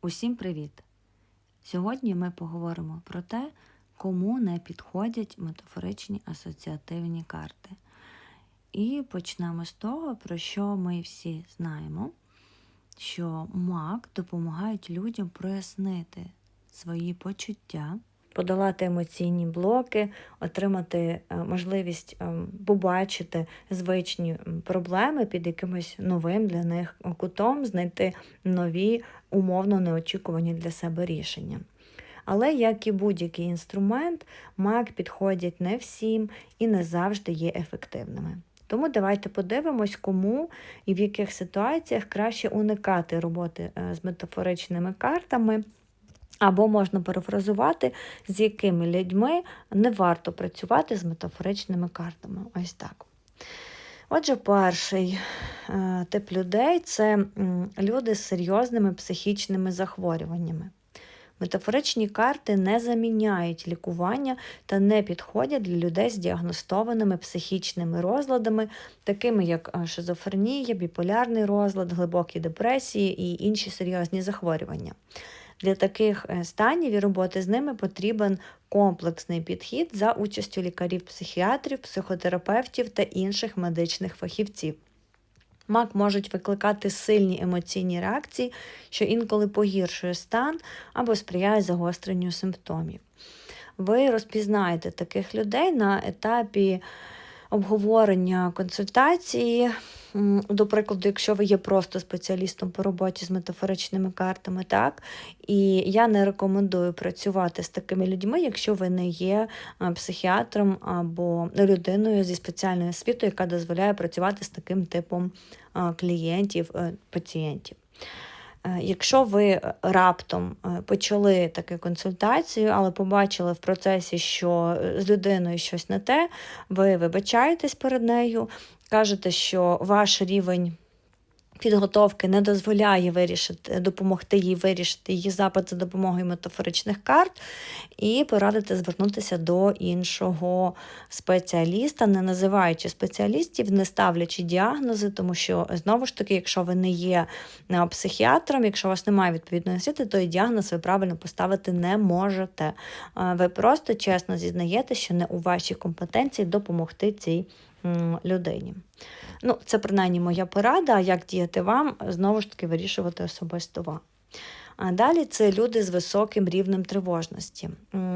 Усім привіт! Сьогодні ми поговоримо про те, кому не підходять метафоричні асоціативні карти. І почнемо з того, про що ми всі знаємо, що маг допомагають людям прояснити свої почуття, подолати емоційні блоки, отримати е, можливість е, побачити звичні проблеми під якимось новим для них кутом, знайти нові умовно неочікувані для себе рішення. Але, як і будь-який інструмент, маг підходять не всім і не завжди є ефективними. Тому давайте подивимось, кому і в яких ситуаціях краще уникати роботи е, з метафоричними картами, або можна перефразувати, з якими людьми не варто працювати з метафоричними картами. Ось так. Отже, перший е, тип людей це люди з серйозними психічними захворюваннями. Метафоричні карти не заміняють лікування та не підходять для людей з діагностованими психічними розладами, такими як е, шизофренія, біполярний розлад, глибокі депресії і інші серйозні захворювання. Для таких е, станів і роботи з ними потрібен комплексний підхід за участю лікарів-психіатрів, психотерапевтів та інших медичних фахівців. Мак можуть викликати сильні емоційні реакції, що інколи погіршує стан або сприяє загостренню симптомів. Ви розпізнаєте таких людей на етапі обговорення консультації. До прикладу, якщо ви є просто спеціалістом по роботі з метафоричними картами, так, і я не рекомендую працювати з такими людьми, якщо ви не є е, психіатром або людиною зі спеціальною освітою, яка дозволяє працювати з таким типом е, клієнтів, е, пацієнтів. Е, Якщо ви раптом е, почали таку консультацію, але побачили в процесі, що е, з людиною щось не те, ви вибачаєтесь перед нею, кажете, що ваш рівень підготовки не дозволяє вирішити, допомогти їй вирішити її запит за допомогою метафоричних карт, і порадити звернутися до іншого спеціаліста, не називаючи спеціалістів, не ставлячи діагнози, тому що знову ж таки, якщо ви не є е, психіатром, якщо у вас немає відповідної освіти, то і діагноз ви правильно поставити не можете. Е, Ви просто чесно зізнаєте, що не у вашій компетенції допомогти цій людині. Ну, це принаймні моя порада, як діяти вам, знову ж таки вирішувати особисто вам. А далі це люди з високим рівнем тривожності.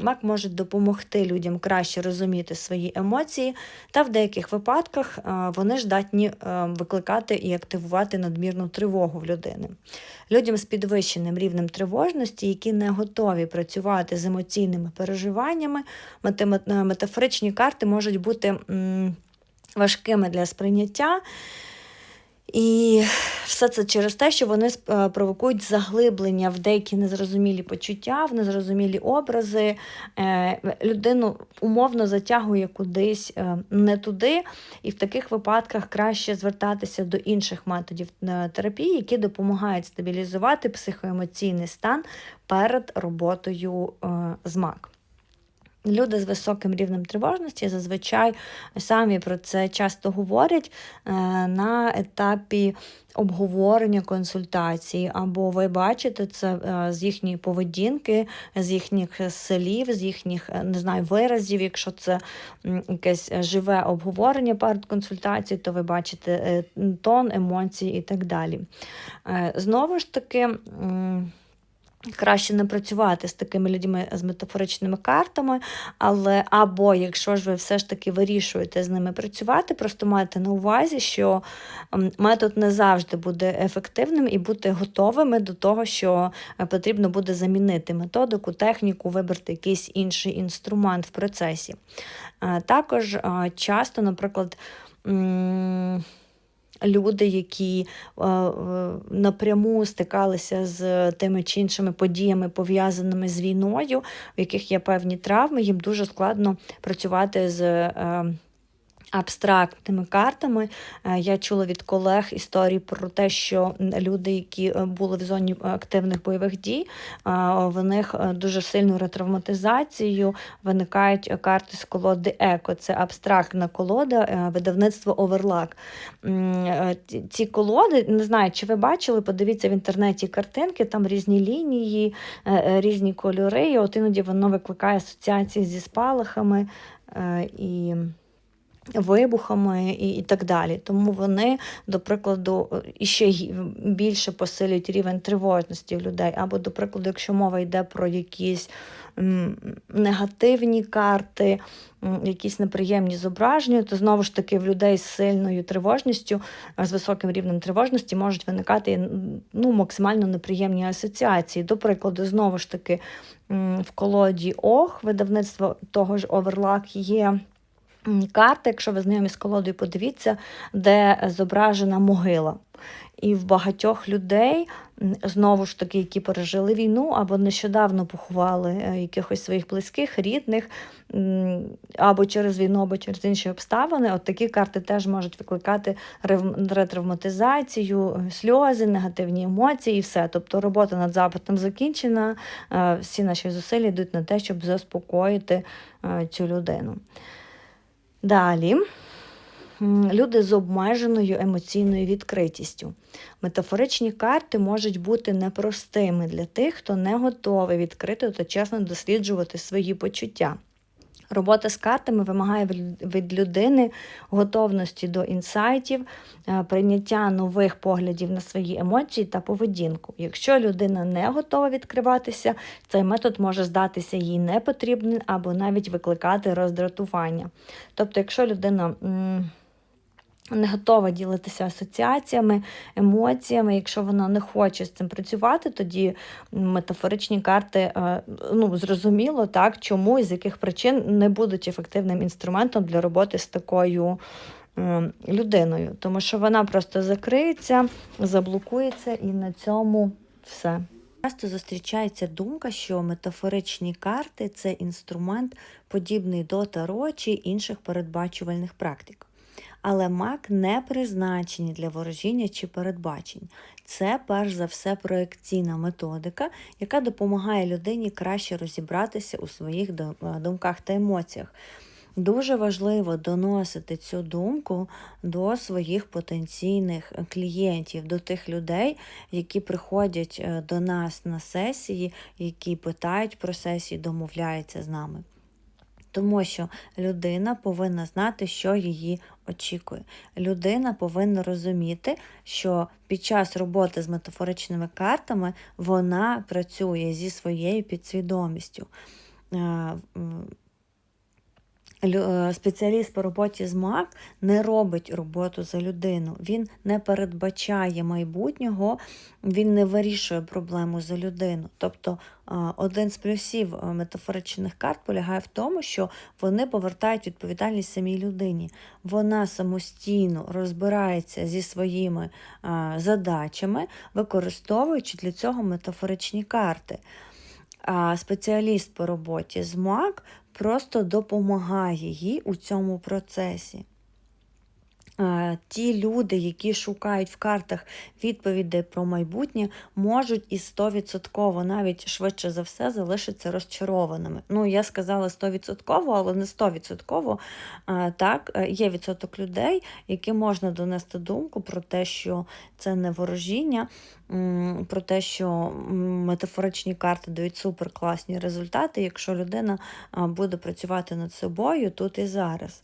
Мак може допомогти людям краще розуміти свої емоції, та в деяких випадках вони здатні е, викликати і активувати надмірну тривогу в людини. Людям з підвищеним рівнем тривожності, які не готові працювати з емоційними переживаннями, е, метафоричні карти можуть бути. Важкими для сприйняття. І все це через те, що вони е, провокують заглиблення в деякі незрозумілі почуття, в незрозумілі образи. Е, Людину умовно затягує кудись е, не туди, і в таких випадках краще звертатися до інших методів терапії, які допомагають стабілізувати психоемоційний стан перед роботою з МАК. Люди з високим рівнем тривожності зазвичай самі про це часто говорять е, на етапі обговорення консультацій, або ви бачите це е, з їхньої поведінки, з їхніх слів, з їхніх е, не знаю, виразів. Якщо це якесь живе обговорення перед консультацією, то ви бачите тон, емоції і так далі. Знову ж таки. Краще не працювати з такими людьми з метафоричними картами, але або якщо ж ви все ж таки вирішуєте з ними працювати, просто майте на увазі, що метод не завжди буде ефективним і бути готовими до того, що е, потрібно буде замінити методику, техніку, вибрати якийсь інший інструмент в процесі. Е, Також е, часто, наприклад, люди, які е, е, напряму стикалися з тими чи іншими подіями, пов'язаними з війною, в яких є певні травми, їм дуже складно працювати з. Е, абстрактними картами. Е, Я чула від колег історії про те, що люди, які е, були в зоні активних бойових дій, е, в них е, дуже сильну ретравматизацію виникають карти з колоди Еко. Це абстрактна колода, е, видавництво Оверлак. Е, ці- колоди, не знаю, чи ви бачили, подивіться в інтернеті картинки, там різні лінії, е, е, різні кольори. І от іноді воно викликає асоціації зі спалахами е, і вибухами і, і так далі. Тому вони, до прикладу, е, гі- більше посилюють рівень тривожності в людей. Або, до прикладу, якщо мова йде про якісь негативні карти, якісь неприємні зображення, то знову ж таки в людей з сильною тривожністю, е, з високим рівнем тривожності можуть виникати ну, максимально неприємні асоціації. До прикладу, знову ж таки, в колоді Ох, видавництво того ж Оверлак є. М, Карта, якщо ви знайомі з колодою, подивіться, де зображена могила. І в багатьох людей, знову ж таки, які пережили війну або нещодавно поховали е, якихось своїх близьких, рідних, або через війну, або через інші обставини, от такі карти теж можуть викликати ретравматизацію, е, сльози, негативні емоції і все. Тобто робота над запитом закінчена, е, всі наші зусилля йдуть на те, щоб заспокоїти цю людину. Далі люди з обмеженою емоційною відкритістю. Метафоричні карти можуть бути непростими для тих, хто не готовий відкрито та чесно досліджувати свої почуття. Робота з картами вимагає від- людини готовності до інсайтів, е, прийняття нових поглядів на свої емоції та поведінку. Якщо людина не готова відкриватися, цей метод може здатися їй непотрібним або навіть викликати роздратування. Тобто, якщо людина. Не готова ділитися асоціаціями, емоціями. Якщо вона не хоче з цим працювати, тоді метафоричні карти е, ну, зрозуміло, так, чому і з яких причин не будуть ефективним інструментом для роботи з такою людиною. Тому що вона просто закриється, заблокується і на цьому все. Часто зустрічається думка, що метафоричні карти це інструмент, подібний до таро чи інших передбачувальних практик. Але мак не призначені для ворожіння чи передбачень. Це перш за все проекційна методика, яка допомагає людині краще розібратися у своїх думках та емоціях. Дуже важливо доносити цю думку до своїх потенційних клієнтів, до тих людей, які приходять е, до нас на сесії, які питають про сесії, домовляються з нами. Тому що людина повинна знати, що її очікує. Людина повинна розуміти, що під час роботи з метафоричними картами вона працює зі своєю підсвідомістю. Е, Спеціаліст по роботі з МАК не робить роботу за людину. Він не передбачає майбутнього, він не вирішує проблему за людину. Тобто е, один з плюсів е, метафоричних карт полягає в тому, що вони повертають відповідальність самій людині. Вона самостійно розбирається зі своїми задачами, використовуючи для цього метафоричні карти. А спеціаліст по роботі з МАК просто допомагає їй у цьому процесі. Ті люди, які шукають в картах відповідей про майбутнє, можуть і 100% навіть швидше за все залишитися розчарованими. Ну, я сказала 100%, але не 100%. Е, Так, е, є відсоток людей, яким можна донести думку про те, що це не ворожіння, про те, що метафоричні карти дають суперкласні результати, якщо людина буде працювати над собою тут і зараз.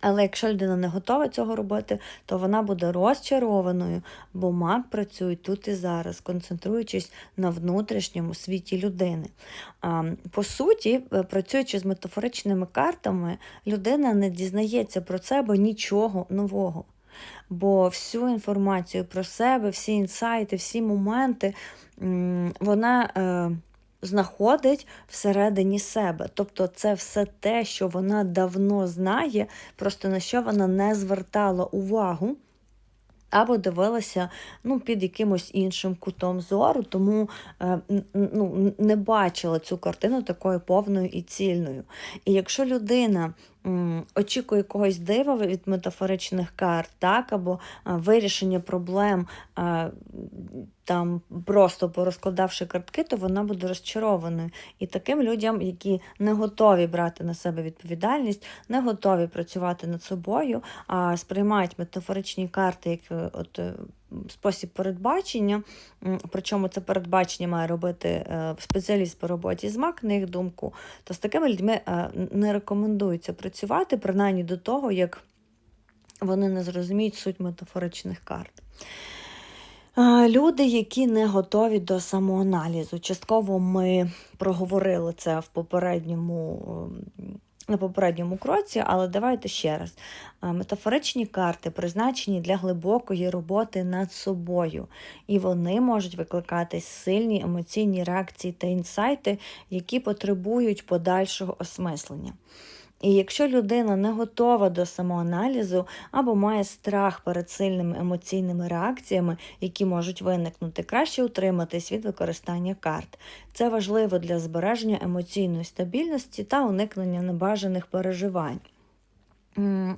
Але якщо людина не готова цього робити, то вона буде розчарованою, бо маг працює тут і зараз, концентруючись на внутрішньому світі людини. По суті, е, працюючи з метафоричними картами, людина не дізнається про себе нічого нового. Бо всю інформацію про себе, всі інсайти, всі моменти вона е, знаходить всередині себе. Тобто це все те, що вона давно знає, просто на що вона не звертала увагу. Або дивилася ну, під якимось іншим кутом зору, тому е, ну, не бачила цю картину такою повною і цільною. І якщо людина очікує якогось дива від метафоричних карт, так, або вирішення проблем, там просто порозкладавши картки, то вона буде розчарованою. І таким людям, які не готові брати на себе відповідальність, не готові працювати над собою, а сприймають метафоричні карти як е, от, е, спосіб передбачення. Причому це передбачення має робити е, спеціаліст по роботі з МАК, на їх думку, то з такими людьми е, не рекомендується працювати, принаймні до того, як вони не зрозуміють суть метафоричних карт. Е, Люди, які не готові до самоаналізу. Частково ми проговорили це в попередньому, ем, на попередньому кроці, але давайте ще раз. Е, Метафоричні карти призначені для глибокої роботи над собою, і вони можуть викликати сильні емоційні реакції та інсайти, які потребують подальшого осмислення. І якщо людина не готова до самоаналізу або має страх перед сильними емоційними реакціями, які можуть виникнути, краще утриматись від використання карт. Це важливо для збереження емоційної стабільності та уникнення небажаних переживань.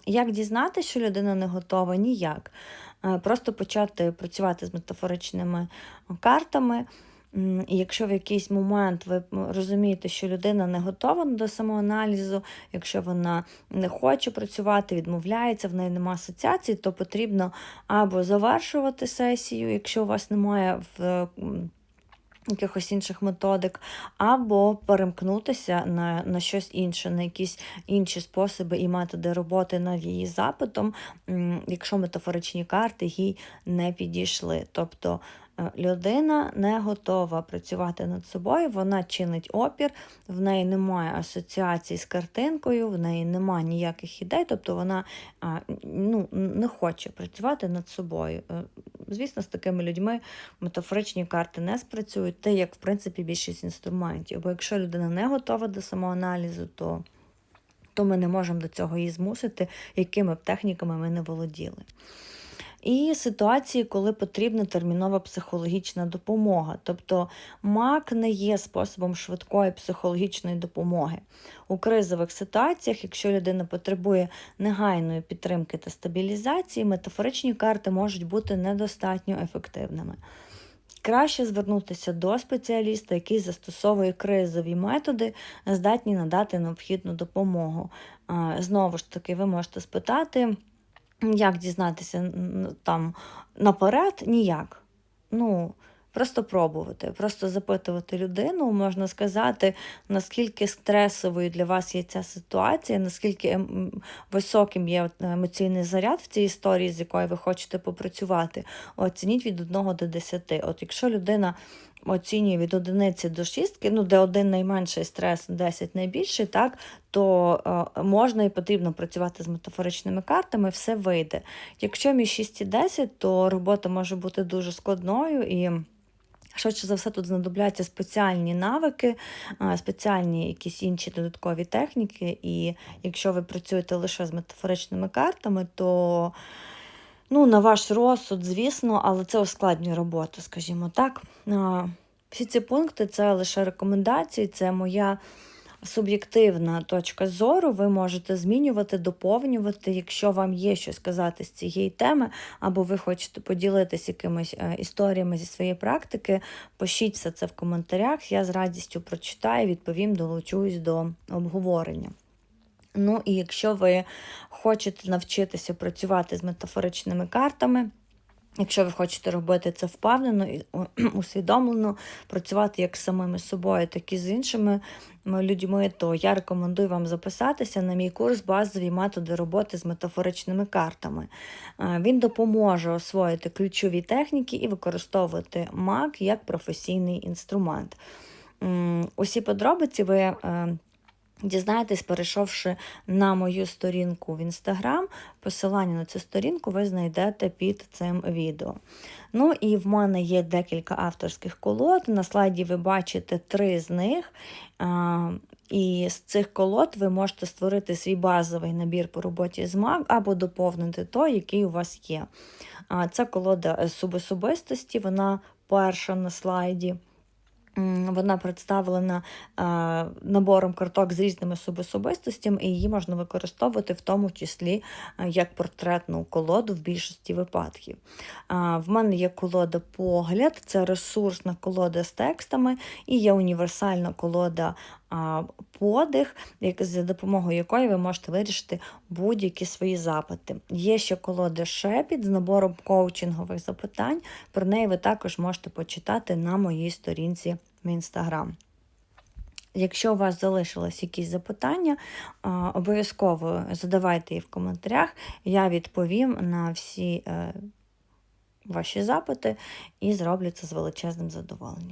Як дізнатися, що людина не готова? Ніяк. Е, Просто почати працювати з метафоричними картами. І якщо в якийсь момент ви розумієте, що людина не готова до самоаналізу, якщо вона не хоче працювати, відмовляється, в неї немає асоціації, то потрібно або завершувати сесію, якщо у вас немає в якихось інших методик, або перемкнутися на, на щось інше, на якісь інші способи і методи роботи над її запитом, якщо метафоричні карти їй не підійшли. Тобто людина не готова працювати над собою, вона чинить опір, в неї немає асоціацій з картинкою, в неї немає ніяких ідей, тобто вона ну, не хоче працювати над собою. Е, Звісно, з такими людьми метафоричні карти не спрацюють, те, як в принципі більшість інструментів. Бо якщо людина не готова до самоаналізу, то, то ми не можемо до цього її змусити, якими б техніками ми не володіли. І ситуації, коли потрібна термінова психологічна допомога. Тобто МАК не є способом швидкої психологічної допомоги. У кризових ситуаціях, якщо людина потребує негайної підтримки та стабілізації, метафоричні карти можуть бути недостатньо ефективними. Краще звернутися до спеціаліста, який застосовує кризові методи, здатні надати необхідну допомогу. Знову ж таки, ви можете спитати, як дізнатися там наперед? Ніяк. Ну, просто пробувати, просто запитувати людину, можна сказати, наскільки стресовою для вас є ця ситуація, наскільки ем, високим є емоційний заряд в цій історії, з якою ви хочете попрацювати. Оцініть від 1 до 10. От якщо людина оцінює від одиниці до шістки, ну де один найменший стрес, 10 найбільший, так, то е, можна і потрібно працювати з метафоричними картами, все вийде. Якщо між 6 і 10, то робота може бути дуже складною і. Швидше за все, тут знадобляться спеціальні навики, спеціальні якісь інші додаткові техніки. І якщо ви працюєте лише з метафоричними картами, то ну, на ваш розсуд, звісно, але це ускладнює роботу, скажімо так. Всі ці пункти це лише рекомендації, це моя суб'єктивна точка зору. Ви можете змінювати, доповнювати, якщо вам є що сказати з цієї теми, або ви хочете поділитися якимись е, історіями зі своєї практики, пишіть це в коментарях. Я з радістю прочитаю, відповім, долучусь до обговорення. Ну і якщо ви хочете навчитися працювати з метафоричними картами, Якщо ви хочете робити це впевнено і усвідомлено, працювати як з самими собою, так і з іншими людьми, то я рекомендую вам записатися на мій курс базові методи роботи з метафоричними картами. Е, Він допоможе освоїти ключові техніки і використовувати мак як професійний інструмент. Усі подробиці ви. Дізнаєтесь, перейшовши на мою сторінку в інстаграм, посилання на цю сторінку ви знайдете під цим відео. Ну і в мене є декілька авторських колод. На слайді ви бачите три з них. І з цих колод ви можете створити свій базовий набір по роботі з МАК або доповнити той, який у вас є. Це колода субособистості, вона перша на слайді. Вона представлена е, набором карток з різними субособистостями, і її можна використовувати в тому числі е, як портретну колоду в більшості випадків. В мене є колода погляд, це ресурсна колода з текстами, і є універсальна колода подих, за допомогою якої ви можете вирішити будь-які свої запити. Є ще колода шепіт з набором коучингових запитань. Про неї ви також можете почитати на моїй сторінці в інстаграм. Якщо у вас залишились якісь запитання, обов'язково задавайте їх в коментарях. Я відповім на всі е, ваші запити і зроблю це з величезним задоволенням.